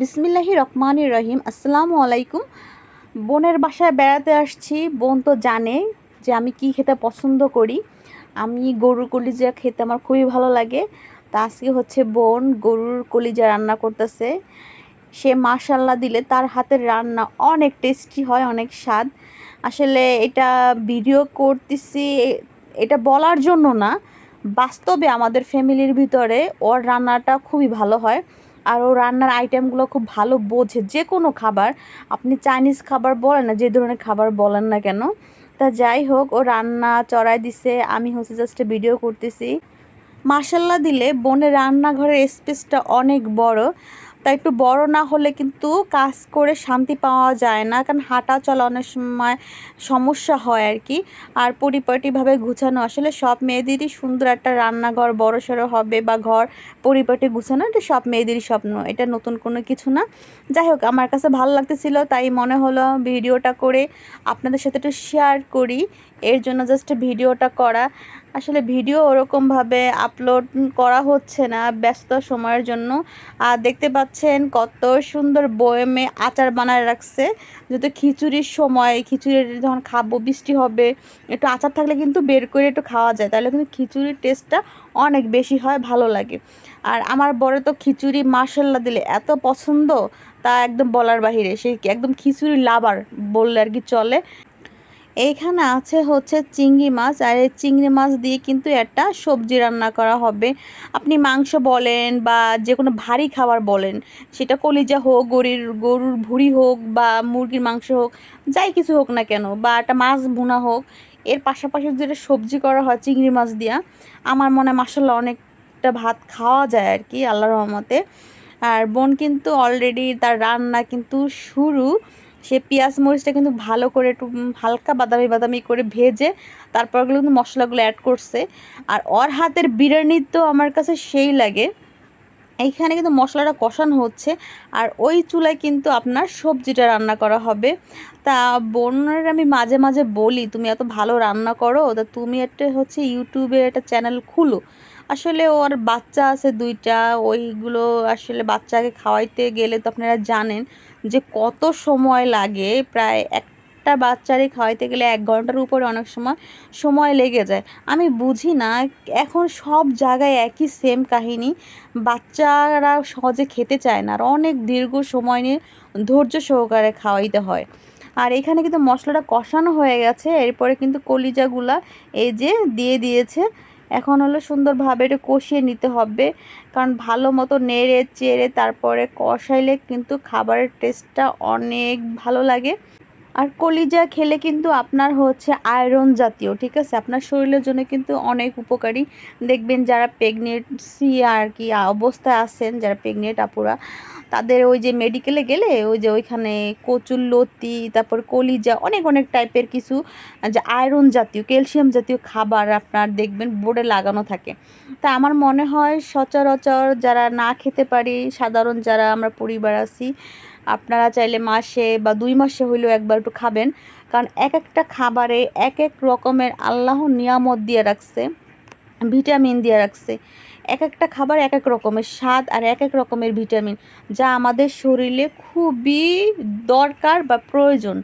বিসমিল্লাহি রহমান রহিম, আসসালামু আলাইকুম। বোনের বাসায় বেড়াতে আসছি, বোন তো জানে যে আমি কি খেতে পছন্দ করি। আমি গরুর কলিজা খেতে আমার খুবই ভালো লাগে। তা আজকে হচ্ছে বোন গরুর কলিজা রান্না করতেছে। সে মাশাল্লাহ দিলে তার হাতের রান্না অনেক টেস্টি হয়, অনেক স্বাদ। আসলে এটা ভিডিও করতেছি, এটা বলার জন্য না, বাস্তবে আমাদের ফ্যামিলির ভিতরে ওর রান্নাটা খুবই ভালো হয়। আর ও রান্নার আইটেমগুলো খুব ভালো বোঝে। যে কোনো খাবার, আপনি চাইনিজ খাবার বলেন না, যে ধরনের খাবার বলেন না কেন। তা যাই হোক, ও রান্না চড়াই দিছে, আমি হচ্ছে জাস্ট ভিডিও করতেছি। মার্শাল্লাহ দিলে বোনের রান্নাঘরের স্পেসটা অনেক বড়। তা একটু বড় না হলে কিন্তু কাজ করে শান্তি পাওয়া যায় না। কারণ হাঁটা চলা অনেক সময় সমস্যা হয় আর কি আর পরিপাটিভাবে গুছানো আসলে সব মেয়েদেরই সুন্দর একটা রান্নাঘর বড় সড়ো হবে বা ঘর পরিপাটি গুছানো, এটা সব মেয়েদেরই স্বপ্ন, এটা নতুন কোনো কিছু না। যাই হোক, আমার কাছে ভালো লাগতেছিল, তাই মনে হলো ভিডিওটা করে আপনাদের সাথে একটু শেয়ার করি। এর জন্য জাস্ট ভিডিওটা করা। আসলে ভিডিও ওরকমভাবে আপলোড করা হচ্ছে না ব্যস্ত সময়ের জন্য। আর দেখতে পাচ্ছেন কত সুন্দর বয়েমে আচার বানায় রাখছে। যেহেতু খিচুড়ির সময় খিচুড়ি যখন খাব, বৃষ্টি হবে, একটু আচার থাকলে কিন্তু বের করে একটু খাওয়া যায়। তাহলে কিন্তু খিচুড়ির টেস্টটা অনেক বেশি হয়, ভালো লাগে। আর আমার বড় তো খিচুড়ি মাসাল্লা দিলে এত পছন্দ, তা একদম বলার বাহিরে। সেই একদম খিচুড়ি লাভার বললে আর কি চলে। এইখানে আছে হচ্ছে চিংড়ি মাছ, আর এই চিংড়ি মাছ দিয়ে কিন্তু একটা সবজি রান্না করা হবে। আপনি মাংস বলেন বা যে কোনো ভারী খাবার বলেন, সেটা কলিজা হোক, গরির, গরুর ভুড়ি হোক বা মুরগির মাংস হোক, যাই কিছু হোক না কেন বা একটা মাছ ভুনা হোক, এর পাশাপাশি যেটা সবজি করা হয় চিংড়ি মাছ দিয়া, আমার মনে হয় অনেকটা ভাত খাওয়া যায় আর কি আল্লাহ রহমতে। আর বোন কিন্তু অলরেডি তার রান্না কিন্তু শুরু সে পেঁয়াজ মরিচটা কিন্তু ভালো করে একটু হালকা বাদামি বাদামি করে ভেজে তারপরগুলো কিন্তু মশলাগুলো অ্যাড করছে। আর ওর হাতের বিরিয়ানি তো আমার কাছে সেই লাগে। এইখানে কিন্তু মশলাটা কষানো হচ্ছে। আর ওই চুলায় কিন্তু আপনার সবজিটা রান্না করা হবে। তা বোনের আমি মাঝে মাঝে বলি, তুমি এত ভালো রান্না করো, তা তুমি একটা হচ্ছে ইউটিউবে একটা চ্যানেল খুলো। আসলে ওর বাচ্চা আছে দুইটা, ওইগুলো আসলে বাচ্চাকে খাওয়াইতে গেলে তো আপনারা জানেন যে কত সময় লাগে, প্রায় একটা বাচ্চারই খাওয়াইতে গেলে এক ঘণ্টার উপরে অনেক সময় সময় লেগে যায়। আমি বুঝি না, এখন সব জায়গায় একই সেম কাহিনী। বাচ্চারা সহজে খেতে চায় না আর অনেক দীর্ঘ সময় নিয়ে ধৈর্য সহকারে খাওয়াইতে হয়। আর এখানে কিন্তু মশলাটা কষানো হয়ে গেছে, এরপরে কিন্তু কলিজাগুলা এই যে দিয়ে দিয়েছে। এখন হলো সুন্দরভাবে এটা কষিয়ে নিতে হবে, কারণ ভালো মতো নেড়ে চেড়ে তারপরে কষাইলে কিন্তু খাবারের টেস্টটা অনেক ভালো লাগে। আর কলিজা খেলে কিন্তু আপনার হচ্ছে আয়রন জাতীয়, ঠিক আছে? আপনার শরীরের জন্য কিন্তু অনেক উপকারী। দেখবেন যারা প্রেগনেন্সি আর কি অবস্থায় আছেন, যারা প্রেগনেন্ট আপুরা, তাদের ওই যে মেডিকেলে গেলে ওই যে ওইখানে কচুর লতি, তারপর কলিজা, অনেক অনেক টাইপের কিছু যে আয়রন জাতীয় ক্যালসিয়াম জাতীয় খাবার আপনার দেখবেন বোর্ডে লাগানো থাকে। তা আমার মনে হয় সচরাচর যারা না খেতে পারি, সাধারণ যারা আমরা পরিবার আছি আপনারা চাইলে মাসে বা দুই মাসে হইলেও একবার একটু খাবেন। কারণ এক একটা খাবারে এক এক রকমের আল্লাহ নিয়ামত দিয়ে রাখছে, ভিটামিন দিয়ে রাখছে। এক একটা খাবার এক এক রকমের স্বাদ আর এক এক রকমের ভিটামিন, যা আমাদের শরীরে খুবই দরকার বা প্রয়োজন।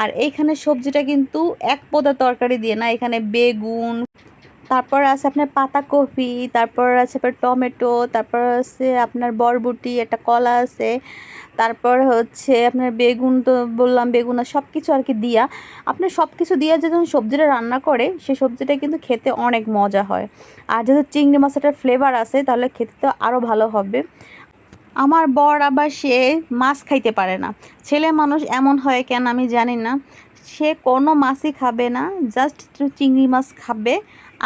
আর এইখানে সবজিটা কিন্তু এক পদা তরকারি দিয়ে না, এখানে বেগুন, তারপর আছে আপনার পাতাকপি, তারপর আছে আপনার টমেটো, তারপর আছে আপনার বরবটি, একটা কলা আছে। তারপর হচ্ছে আপনার বেগুন তো বললাম, বেগুন আর সব কিছু আর কি দিয়া। আপনার সব কিছু দিয়ে যখন সবজিটা রান্না করে সেই সবজিটা কিন্তু খেতে অনেক মজা হয়। আর যদি চিংড়ি মাছটার ফ্লেভার আসে তাহলে খেতে তো আরও ভালো হবে। আমার বর আবার সে মাছ খাইতে পারে না। ছেলে মানুষ এমন হয় কেন আমি জানি না। সে কোনো মাছই খাবে না জাস্ট চিংড়ি মাছ খাবে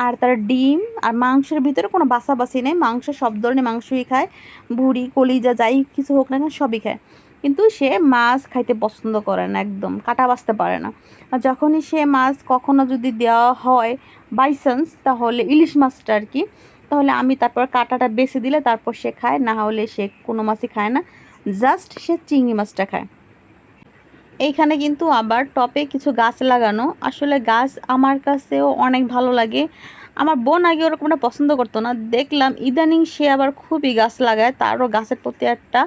আর তার ডিম আর মাংসের ভিতরে কোনো বাসাবাসি নেই। মাংস সব ধরনের মাংসই খায়, ভুড়ি, কলিজা, যাই কিছু হোক না কেন সবই খায়। কিন্তু সে মাছ খাইতে পছন্দ করে না একদম, কাটা বাঁচতে পারে না। আর যখনই সে মাছ কখনো যদি দেওয়া হয় বাইচান্স তাহলে ইলিশ মাছটা আর কি তাহলে আমি তারপর কাটাটা বেছে দিলে তারপর সে খায়, না হলে সে কোনো মাছই খায় না। জাস্ট সে চিংড়ি মাছটা খায়। এইখানে কিন্তু আবার টপে কিছু গাছ লাগানো। আসলে গাছ আমার কাছেও অনেক ভালো লাগে। আমার বোন আগে ওরকমটা পছন্দ করতো না। দেখলাম ইদানিং সে আবার খুবই গাছ লাগায়। তারও গাছের প্রতি একটা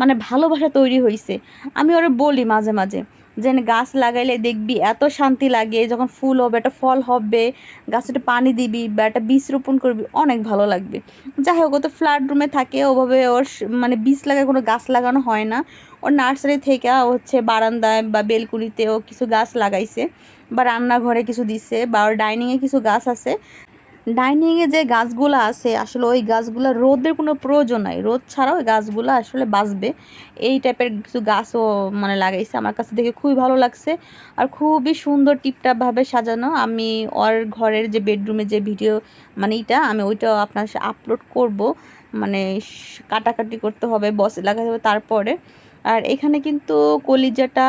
মানে ভালোবাসা তৈরি হয়েছে আমি ওরা বলি মাঝে মাঝে। যে গাছ লাগাইলে দেখবি এত শান্তি লাগে, যখন ফুল হবে, একটা ফল হবে গাছে একটা পানি দিবি বা একটা বীজ রোপণ করবি, অনেক ভালো লাগবে। যাই হোক, ও তো ফ্ল্যাট রুমে থাকে, ওভাবে ওর মানে বীজ লাগায় কোনো গাছ লাগানো হয় না। ওর নার্সারি থেকে হচ্ছে বারান্দায় বা বেলকুনিতে ও কিছু গাছ লাগাইছে বা রান্নাঘরে কিছু দিছে বা ওর ডাইনিংয়ে কিছু গাছ আছে। ডাইনিংয়ে যে গাছগুলো আছে, আসলে ওই গাছগুলো রোদের কোনো প্রয়োজন নাই। রোদ ছাড়াও ওই গাছগুলো আসলে বাঁচবে। এই টাইপের কিছু গাছও মানে লাগাইছে। আমার কাছে দেখে খুবই ভালো লাগছে আর খুবই সুন্দর টিপটাপভাবে সাজানো। আমি ওর ঘরের যে বেডরুমে যে ভিডিও মানে এইটা আমি ওইটাও আপনার আপলোড করব। মানে কাটাকাটি করতে হবে, বসে লাগাতে হবে। তারপরে আর এখানে কিন্তু কলিজাটা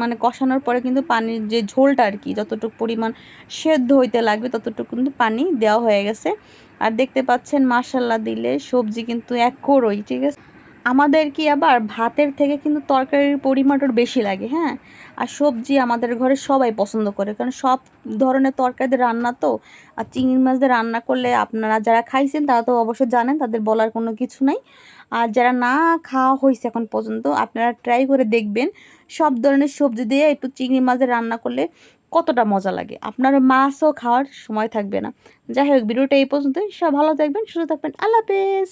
মানে কষানোর পরে কিন্তু পানির যে ঝোলটা আর কি, যতটুকু পরিমাণ সেদ্ধ হইতে লাগবে ততটুকু কিন্তু পানি দেওয়া হয়ে গেছে। আর দেখতে পাচ্ছেন মাসাল্লা দিলে সবজি কিন্তু এক করই ঠিক আছে? আমাদের কি আবার ভাতের থেকে কিন্তু তরকারির পরিমাণটা বেশি লাগে হ্যাঁ? আর সবজি আমাদের ঘরে সবাই পছন্দ করে, কারণ সব ধরনের তরকারিদের রান্না তো, আর চিংড়ি মাছ দিয়ে রান্না করলে আপনারা যারা খাইছেন তারা তো অবশ্যই জানেন, তাদের বলার কোনো কিছু নাই। আর যারা না খাওয়া হয়েছে এখন পর্যন্ত, আপনারা ট্রাই করে দেখবেন, সব ধরনের সবজি দিয়ে একটু চিংড়ি মাছ দিয়ে রান্না করলে কতটা মজা লাগে। আপনার মাছও খাওয়ার সময় থাকবে না। যাই হোক, ভিডিওটা এই পর্যন্তই। সব ভালো থাকবেন, সুস্থ থাকবেন। আল্লাহ হাফেজ।